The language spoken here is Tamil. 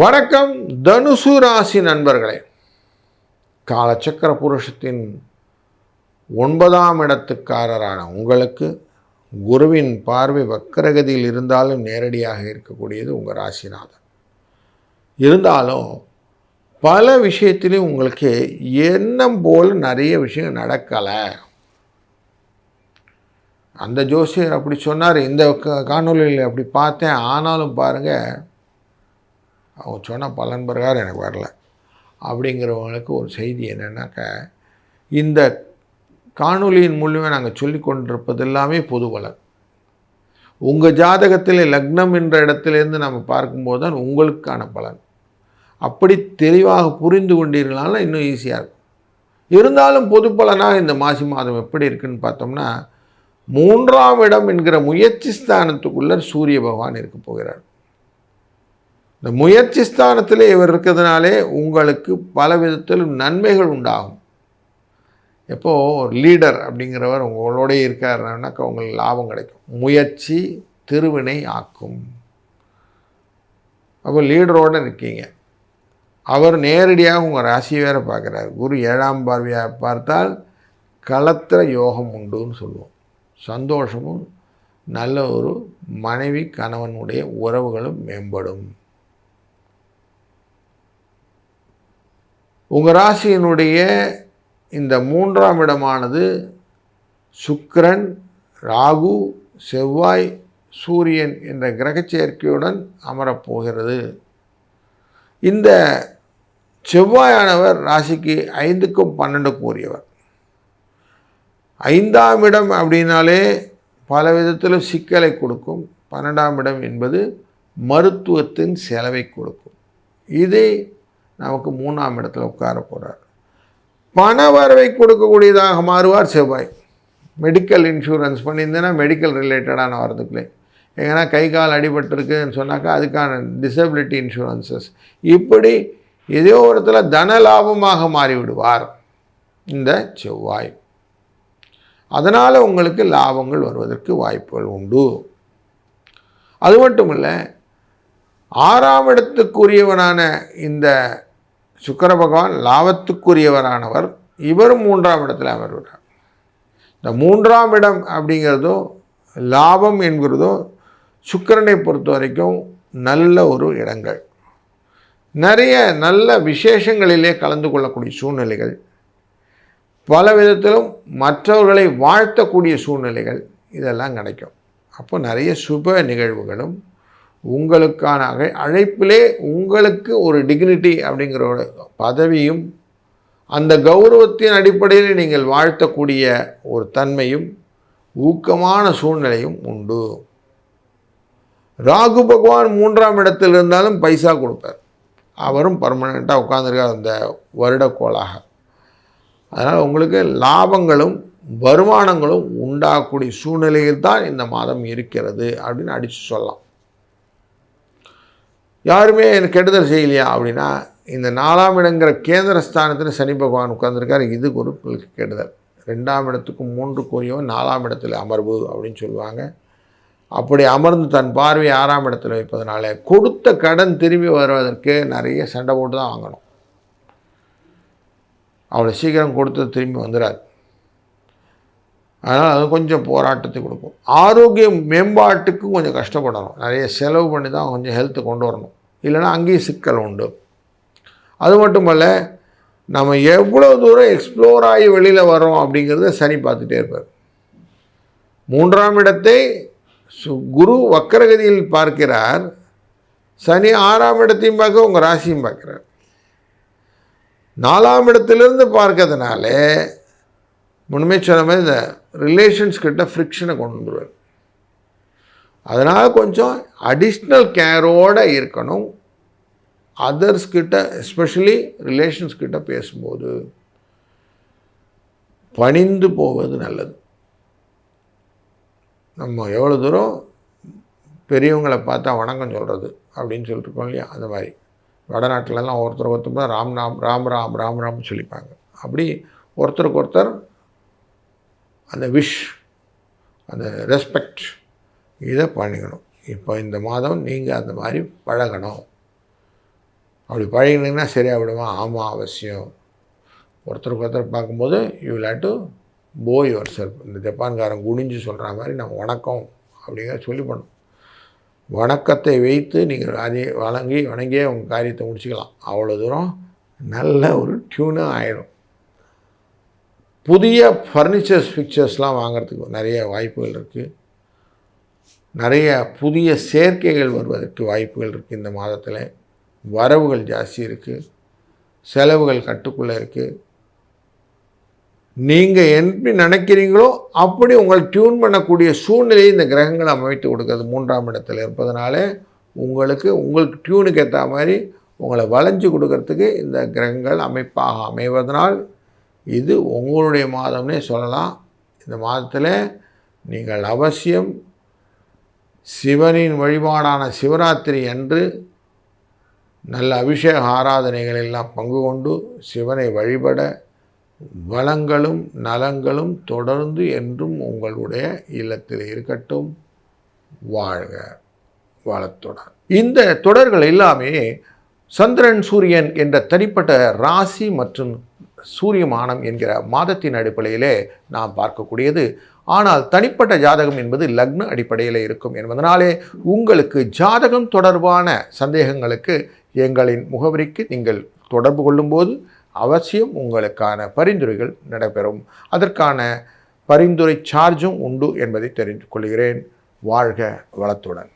வணக்கம் தனுசு ராசி நண்பர்களே. காலச்சக்கர புருஷத்தின் ஒன்பதாம் இடத்துக்காரரான உங்களுக்கு குருவின் பார்வை வக்கரகதியில் இருந்தாலும் நேரடியாக இருக்கக்கூடியது உங்கள் ராசிநாதன். இருந்தாலும் பல விஷயத்திலையும் உங்களுக்கு எண்ணம் போல் நிறைய விஷயம் நடக்கலை. அந்த ஜோசியர் அப்படி சொன்னார் இந்த காணொலியில் காணொளியில் அப்படி பார்த்தேன் ஆனாலும் பாருங்கள் அவங்க சொன்ன பலன் பிரகாரம் எனக்கு வரல. அப்படிங்கிறவங்களுக்கு ஒரு செய்தி என்னென்னாக்க இந்த காணொலியின் மூலியமாக நாங்கள் சொல்லி கொண்டிருப்பது எல்லாமே பொது பலன் உங்கள் ஜாதகத்தில் லக்னம் என்ற இடத்துலேருந்து நம்ம பார்க்கும்போது தான் உங்களுக்கான பலன். அப்படி தெளிவாக புரிந்து கொண்டீர்களால இன்னும் ஈஸியாக இருக்கும். இருந்தாலும் பொது பலனாக இந்த மாசி மாதம் எப்படி இருக்குன்னு பார்த்தோம்னா மூன்றாம் இடம் என்கிற முயற்சி ஸ்தானத்துக்குள்ளே சூரிய பகவான் இருக்க போகிறார். இந்த முயற்சி ஸ்தானத்தில் இவர் இருக்கிறதுனாலே உங்களுக்கு பல விதத்திலும் நன்மைகள் உண்டாகும். எப்போது ஒரு லீடர் அப்படிங்கிறவர் உங்களோடய இருக்காருனாக்கா உங்களுக்கு லாபம் கிடைக்கும். முயற்சி திருவினை ஆக்கும். அப்போ லீடரோடு இருக்கீங்க அவர் நேரடியாக உங்கள் ராசி வேற பார்க்குறாரு. குரு ஏழாம் பார்வையாக பார்த்தால் களத்திர யோகம் உண்டுன்னு சொல்லுவோம். சந்தோஷமும் நல்ல ஒரு மனைவி கணவனுடைய உறவுகளும் மேம்படும். உங்கள் ராசியினுடைய இந்த மூன்றாம் இடமானது சுக்கரன் ராகு செவ்வாய் சூரியன் என்ற கிரகச்சேர்க்கையுடன் அமரப்போகிறது. இந்த செவ்வாயானவர் ராசிக்கு ஐந்துக்கும் பன்னெண்டுக்கும் உரியவர். ஐந்தாம் இடம் அப்படின்னாலே பல விதத்தில் சிக்கலை கொடுக்கும். பன்னெண்டாம் இடம் என்பது மருத்துவத்தின் செலவை கொடுக்கும். இதை நமக்கு மூணாம் இடத்துல உட்கார போகிறார் பண வரவை கொடுக்கக்கூடியதாக மாறுவார் செவ்வாய். மெடிக்கல் இன்சூரன்ஸ் பண்ணியிருந்தேன்னா மெடிக்கல் ரிலேட்டடான வரதுக்குள்ளே எங்கன்னா கை கால் அடிபட்டிருக்குன்னு சொன்னாக்கா அதுக்கான டிசபிலிட்டி இன்சூரன்சஸ் இப்படி ஏதோ ஒரு இடத்துல தன லாபமாக மாறிவிடுவார் இந்த செவ்வாய். அதனால் உங்களுக்கு லாபங்கள் வருவதற்கு வாய்ப்புகள் உண்டு. அது மட்டும் இல்லை ஆறாம் இடத்துக்குரியவனான இந்த சுக்கிர பகவான் லாபத்துக்குரியவரானவர். இவரும் மூன்றாம் இடத்துல அமர்கிறார் இந்த மூன்றாம் இடம் அப்படிங்கிறதோ லாபம் என்கிறதோ சுக்கரனை பொறுத்த வரைக்கும் நல்ல ஒரு இடங்கள். நிறைய நல்ல விசேஷங்களிலே கலந்து கொள்ளக்கூடிய சூழ்நிலைகள். பல விதத்திலும் மற்றவர்களை வாழ்த்தக்கூடிய சூழ்நிலைகள் இதெல்லாம் கிடைக்கும். அப்போ நிறைய சுப நிகழ்வுகளும் உங்களுக்கான அழை அழைப்பிலே உங்களுக்கு ஒரு டிக்னிட்டி அப்படிங்கிற ஒரு பதவியும் அந்த கௌரவத்தின் அடிப்படையில் நீங்கள் வாழ்த்தக்கூடிய ஒரு தன்மையும் ஊக்கமான சூழ்நிலையும் உண்டு. ராகு பகவான் மூன்றாம் இடத்தில் இருந்தாலும் பைசா கொடுப்பார். அவரும் பர்மனெண்ட்டாக உட்காந்துருக்கார் அந்த வருடக்கோளாக. அதனால் உங்களுக்கு லாபங்களும் வருமானங்களும் உண்டாகக்கூடிய சூழ்நிலையில் தான் இந்த மாதம் இருக்கிறது அப்படின்னு அடித்து சொல்லலாம். யாருமே எனக்கு கெடுதல் செய்யலையா அப்படின்னா இந்த நாலாம் இடங்கிற கேந்திர ஸ்தானத்தில் சனி பகவான் உட்கார்ந்திருக்கார். இது ஒரு கெடுதல். ரெண்டாம் இடத்துக்கும் மூன்று கூறியவன் நாலாம் இடத்துல அமர்வு அப்படின்னு சொல்லுவாங்க. அப்படி அமர்ந்து தன் பார்வை ஆறாம் இடத்துல வைப்பதனால கொடுத்த கடன் திரும்பி வருவதற்கு நிறைய சண்டை போட்டு தான் வாங்கணும். அவ்வளோ சீக்கிரம் கொடுத்து திரும்பி வந்துடாது அதனால் அது கொஞ்சம் போராட்டத்தை கொடுக்கும். ஆரோக்கிய மேம்பாட்டுக்கும் கொஞ்சம் கஷ்டப்படணும். நிறைய செலவு பண்ணி தான் கொஞ்சம் ஹெல்த்து கொண்டு வரணும். இல்லைன்னா அங்கேயும் சிக்கல் உண்டு. அது மட்டுமல்ல நம்ம எவ்வளோ தூரம் எக்ஸ்ப்ளோர் ஆகி வெளியில் வரோம் அப்படிங்கிறத சனி பார்த்துட்டே இருப்பார். மூன்றாம் இடத்தை சு- குரு வக்கரகதியில் பார்க்கிறார். சனி ஆறாம் இடத்தையும் பார்க்க உங்கள் ராசியும் பார்க்குறார். நாலாம் இடத்திலிருந்து பார்க்கறதுனால முன்மே சொன்ன மாதிரி இந்த ரிலேஷன்ஸ் கிட்ட ஃப்ரிக்ஷனை கொண்டு வந்துடுவார் அதனால் கொஞ்சம் அடிஷ்னல் கேரோடு இருக்கணும். அதர்ஸ் கிட்ட எஸ்பெஷலி ரிலேஷன்ஸ் கிட்ட பேசும்போது பணிந்து போவது நல்லது. நம்ம எவ்வளோ தூரம் பெரியவங்களை பார்த்தா வணக்கம் சொல்கிறது அப்படின்னு சொல்லிட்டு இருக்கோம் இல்லையா? அந்த மாதிரி. வடநாட்டிலலாம் ஒருத்தர் ஒருத்தர் ராம் ராம் ராம் ராம் ராம் ராம்னு சொல்லிப்பாங்க. அப்படி ஒருத்தருக்கு ஒருத்தர் அந்த விஷ் அந்த ரெஸ்பெக்ட் இதை பண்ணிக்கணும். இப்போ இந்த மாதம் நீங்கள் அந்த மாதிரி பழகணும். அப்படி பழகினீங்கன்னா சரியாக விடுமா? ஆமாம் அவசியம். ஒருத்தருக்கு ஒருத்தர் பார்க்கும்போது you will do bow yourself இந்த ஜப்பான்காரன் குனிஞ்சு சொல்கிற மாதிரி நம்ம வணக்கம் அப்படிங்கிற சொல்லி பண்ணும் வணக்கத்தை வைத்து நீங்கள் அதை வழங்கி வணங்கியே உங்கள் காரியத்தை முடிச்சுக்கலாம். அவ்வளோ தூரம் நல்ல ஒரு டியூனாக ஆயிடும் புதிய ஃபர்னிச்சர்ஸ் பிக்சர்ஸ்லாம் வாங்குறதுக்கு நிறைய வாய்ப்புகள் இருக்குது நிறைய புதிய சேர்க்கைகள் வருவதற்கு வாய்ப்புகள் இருக்குது இந்த மாதத்தில். வரவுகள் ஜாஸ்தி இருக்குது செலவுகள் கட்டுக்குள்ளே இருக்குது நீங்கள் எப்படி நினைக்கிறீங்களோ அப்படி உங்களை டியூன் பண்ணக்கூடிய சூழ்நிலையை இந்த கிரகங்கள் அமைத்து கொடுக்குறது மூன்றாம் இடத்தில் இருப்பதனால உங்களுக்கு உங்களுக்கு டியூனுக்கு ஏற்ற மாதிரி உங்களை வளைஞ்சு கொடுக்கறதுக்கு இந்த கிரகங்கள் அமைப்பாக அமைவதனால் இது உங்களுடைய மாதம்னே சொல்லலாம். இந்த மாதத்தில் நீங்கள் அவசியம் சிவனின் வழிபாடான சிவராத்திரி அன்று நல்ல அபிஷேக ஆராதனைகள் எல்லாம் பங்கு கொண்டு சிவனை வழிபட வளங்களும் நலங்களும் தொடர்ந்து என்றும் உங்களுடைய இல்லத்தில் இருக்கட்டும். வாழ்க வளத்துடன். இந்த தொடர்கள் எல்லாமே சந்திரன் சூரியன் என்ற தனிப்பட்ட ராசி மற்றும் சூரியமானம் என்கிற மாதத்தின் அடிப்படையிலே நாம் பார்க்கக்கூடியது. ஆனால் தனிப்பட்ட ஜாதகம் என்பது லக்ன அடிப்படையில் இருக்கும் என்பதனாலே உங்களுக்கு ஜாதகம் தொடர்பான சந்தேகங்களுக்கு எங்களின் முகவரிக்கு நீங்கள் தொடர்பு கொள்ளும்போது அவசியம் உங்களுக்கான பரிந்துரைகள் நடைபெறும். அதற்கான பரிந்துரை சார்ஜும் உண்டு என்பதை தெரிந்து கொள்கிறேன். வாழ்க வளத்துடன்.